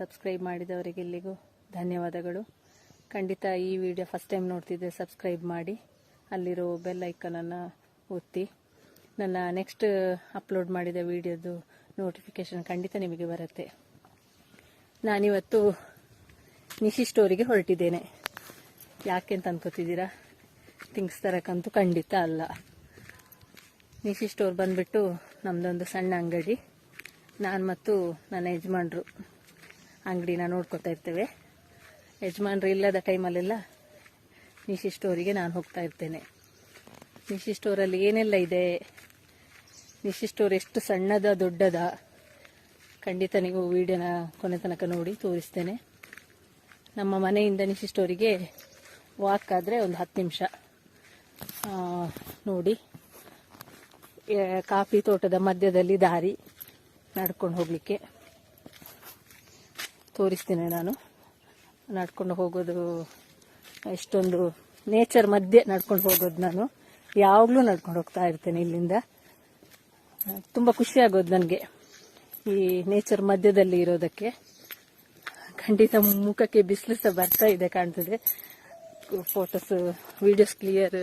Subscribe ಮಾಡಿದವರಿಗೆಲ್ಲಿಗೂ ಧನ್ಯವಾದಗಳು. ಖಂಡಿತ ಈ ವಿಡಿಯೋ ಫಸ್ಟ್ ಟೈಮ್ ನೋಡ್ತಿದ್ದೆ ಸಬ್ಸ್ಕ್ರೈಬ್ ಮಾಡಿ, ಅಲ್ಲಿರೋ ಬೆಲ್ ಐಕನನ್ನು ಒತ್ತಿ. ನನ್ನ ನೆಕ್ಸ್ಟ್ ಅಪ್ಲೋಡ್ ಮಾಡಿದ ವಿಡಿಯೋದು ನೋಟಿಫಿಕೇಶನ್ ಖಂಡಿತ ನಿಮಗೆ ಬರುತ್ತೆ. ನಾನಿವತ್ತು ನಿಶಿ ಸ್ಟೋರಿಗೆ ಹೊರಟಿದ್ದೇನೆ. ಯಾಕೆ ಅಂತ ಅನ್ಕೋತಿದ್ದೀರಾ? ಥಿಂಗ್ಸ್ ತರಕ್ಕಂತೂ ಖಂಡಿತ ಅಲ್ಲ. ನಿಶಿ ಸ್ಟೋರ್ ಬಂದ್ಬಿಟ್ಟು ನಮ್ಮದೊಂದು ಸಣ್ಣ ಅಂಗಡಿ. ನಾನು ಮತ್ತು ನನ್ನ ಯಜಮಾನ್ರು. ಅಂಗಡಿನ ನೋಡ್ಕೊತಾ ಇರ್ತೇವೆ. ಯಜಮಾನ್ರು ಇಲ್ಲದ ಟೈಮಲ್ಲೆಲ್ಲ ನಿಶಿ ಸ್ಟೋರಿಗೆ ನಾನು ಹೋಗ್ತಾ ಇರ್ತೇನೆ. ನಿಶಿ ಸ್ಟೋರಲ್ಲಿ ಏನೆಲ್ಲ ಇದೆ? ನಿಶಿ ಸ್ಟೋರ್ ಎಷ್ಟು ಸಣ್ಣದ, ದೊಡ್ಡದ? ಖಂಡಿತ ನೀವು ವಿಡಿಯೋನ ಕೊನೆ ತನಕ ನೋಡಿ ತೋರಿಸ್ತೇನೆ. ನಮ್ಮ ಮನೆಯಿಂದ ನಿಶಿ ಸ್ಟೋರಿಗೆ ವಾಕ್ ಆದರೆ ಒಂದು ಹತ್ತು ನಿಮಿಷ. ನೋಡಿ. ಕಾಫಿ ತೋಟದ ಮಧ್ಯದಲ್ಲಿ ದಾರಿ ನಡ್ಕೊಂಡು ಹೋಗ್ಲಿಕ್ಕೆ. ತೋರಿಸ್ತೇನೆ ನಾನು. ನಡ್ಕೊಂಡು ಹೋಗೋದು ಇಷ್ಟೊಂದು ನೇಚರ್ ಮಧ್ಯೆ ನಡ್ಕೊಂಡು ಹೋಗೋದು ನಾನು. ಯಾವಾಗಲೂ ನಡ್ಕೊಂಡು ಹೋಗ್ತಾ ಇರ್ತೇನೆ ಇಲ್ಲಿಂದ. ತುಂಬ ಖುಷಿ ಆಗೋದು ನನಗೆ ಈ ನೇಚರ್ ಮಧ್ಯದಲ್ಲಿ ಇರೋದಕ್ಕೆ. ಖಂಡಿತ ಮುಖಕ್ಕೆ ಬಿಸಿಲು ಸಹ ಬರ್ತಾ ಇದೆ ಕಾಣ್ತದೆ. ಫೋಟೋಸ್ ವಿಡಿಯೋಸ್ ಕ್ಲಿಯರ್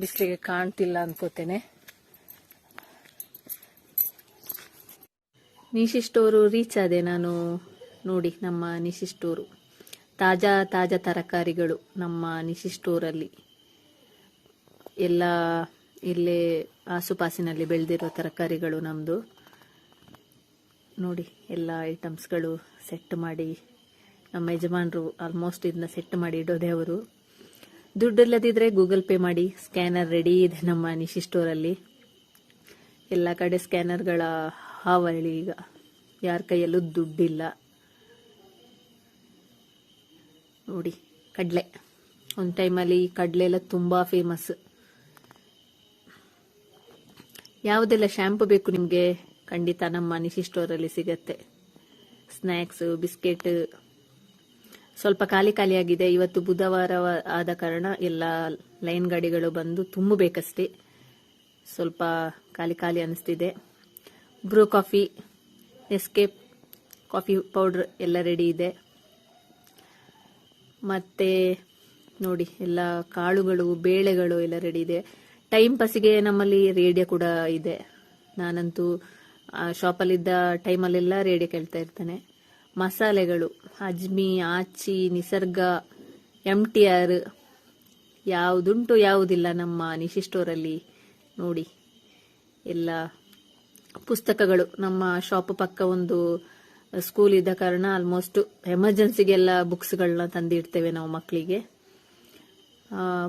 ಬಿಸಿಲಿಗೆ ಕಾಣ್ತಿಲ್ಲ ಅನ್ಕೋತೇನೆ. ಮೀಶಿ ರೀಚ್ ಆದೆ ನಾನು. ನೋಡಿ ನಮ್ಮ ನಿಶಿ ಸ್ಟೋರು ತಾಜಾ ತಾಜಾ ತರಕಾರಿಗಳು ನಮ್ಮ ನಿಶಿ ಸ್ಟೋರಲ್ಲಿ ಎಲ್ಲ ಇಲ್ಲೇ ಆಸುಪಾಸಿನಲ್ಲಿ ಬೆಳೆದಿರೋ ತರಕಾರಿಗಳು ನಮ್ಮದು ನೋಡಿ, ಎಲ್ಲ ಐಟಮ್ಸ್ಗಳು ಸೆಟ್ ಮಾಡಿ ನಮ್ಮ ಯಜಮಾನರು ಆಲ್ಮೋಸ್ಟ್ ಇದನ್ನ ಸೆಟ್ ಮಾಡಿ ಇಡೋದೇ ಅವರು. ದುಡ್ಡಿಲ್ಲದಿದ್ರೆ ಗೂಗಲ್ ಪೇ ಮಾಡಿ, ಸ್ಕ್ಯಾನರ್ ರೆಡಿ ಇದೆ ನಮ್ಮ ನಿಶಿ ಸ್ಟೋರಲ್ಲಿ ಎಲ್ಲ ಕಡೆ ಸ್ಕ್ಯಾನರ್ಗಳ ಹಾವಳಿ ಈಗ. ಯಾರ ಕೈಯಲ್ಲೂ ದುಡ್ಡಿಲ್ಲ. ನೋಡಿ, ಕಡಲೆ. ಒಂದು ಟೈಮಲ್ಲಿ ಕಡಲೆ ಎಲ್ಲ ತುಂಬ ಫೇಮಸ್ ಯಾವುದೆಲ್ಲ ಶ್ಯಾಂಪು ಬೇಕು ನಿಮಗೆ? ಖಂಡಿತ ನಮ್ಮ ನಿಶಿ ಸ್ಟೋರಲ್ಲಿ ಸಿಗತ್ತೆ. ಸ್ನ್ಯಾಕ್ಸ್ ಬಿಸ್ಕೆಟ್ ಸ್ವಲ್ಪ ಖಾಲಿ ಖಾಲಿಯಾಗಿದೆ ಇವತ್ತು ಬುಧವಾರ ಆದ ಕಾರಣ ಎಲ್ಲ ಲೈನ್ ಗಾಡಿಗಳು ಬಂದು ತುಂಬಬೇಕಷ್ಟೇ. ಸ್ವಲ್ಪ ಖಾಲಿ ಖಾಲಿ ಅನಿಸ್ತಿದೆ. Bru coffee escape coffee powder ಎಲ್ಲ ರೆಡಿ ಇದೆ. ಮತ್ತೆ ನೋಡಿ, ಎಲ್ಲ ಕಾಳುಗಳು, ಬೇಳೆಗಳು ಎಲ್ಲ ರೆಡಿ ಇದೆ. ಟೈಮ್ ಪಾಸಿಗೆ ನಮ್ಮಲ್ಲಿ ರೇಡಿಯೋ ಕೂಡ ಇದೆ. ನಾನಂತೂ ಶಾಪಲ್ಲಿದ್ದ ಟೈಮಲ್ಲೆಲ್ಲ ರೇಡಿಯೋ ಕೇಳ್ತಾ ಇರ್ತೇನೆ. ಮಸಾಲೆಗಳು Azmi Aachi, Nisarga M T R ಯಾವುದುಂಟು ಯಾವುದಿಲ್ಲ ನಮ್ಮ ನಿಶಿ ಸ್ಟೋರಲ್ಲಿ ನೋಡಿ, ಎಲ್ಲ ಪುಸ್ತಕಗಳು, ನಮ್ಮ ಶಾಪ್ ಪಕ್ಕ ಒಂದು ಸ್ಕೂಲ್ ಇದ್ದ ಕಾರಣ ಆಲ್ಮೋಸ್ಟ್ ಎಮರ್ಜೆನ್ಸಿಗೆಲ್ಲ ಬುಕ್ಸ್ಗಳನ್ನ ತಂದಿಡ್ತೇವೆ ನಾವು ಮಕ್ಕಳಿಗೆ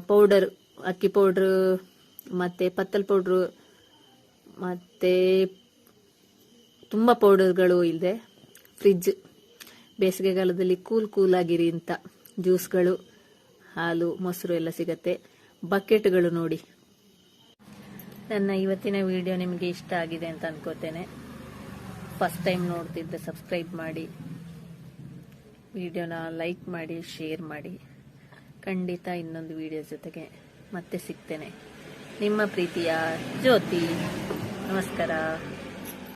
ಪೌಡರ್ ಅಕ್ಕಿ ಪೌಡ್ರ್ ಮತ್ತೆ ಪತ್ತಲ್ ಪೌಡ್ರು ಮತ್ತೆ ತುಂಬ ಪೌಡರ್ಗಳು ಇದೆ. ಫ್ರಿಜ್ ಬೇಸಿಗೆಗಾಲದಲ್ಲಿ ಕೂಲ್ ಕೂಲ್ ಆಗಿರಿ ಅಂತ ಜ್ಯೂಸ್ಗಳು ಹಾಲು, ಮೊಸರು ಎಲ್ಲ ಸಿಗತ್ತೆ. ಬಕೆಟ್ಗಳು ನೋಡಿ. ನನ್ನ ಇವತ್ತಿನ ವಿಡಿಯೋ ನಿಮಗೆ ಇಷ್ಟ ಆಗಿದೆ ಅಂತ ಅನ್ಕೋತೇನೆ. ಫಸ್ಟ್ ಟೈಮ್ ನೋಡ್ತಿದ್ದೆ ಸಬ್ಸ್ಕ್ರೈಬ್ ಮಾಡಿ. ವಿಡಿಯೋನ ಲೈಕ್ ಮಾಡಿ ಶೇರ್ ಮಾಡಿ. ಖಂಡಿತ ಇನ್ನೊಂದು ವಿಡಿಯೋ ಜೊತೆಗೆ ಮತ್ತೆ ಸಿಗ್ತೇನೆ. ನಿಮ್ಮ ಪ್ರೀತಿಯ ಜ್ಯೋತಿ, ನಮಸ್ಕಾರ.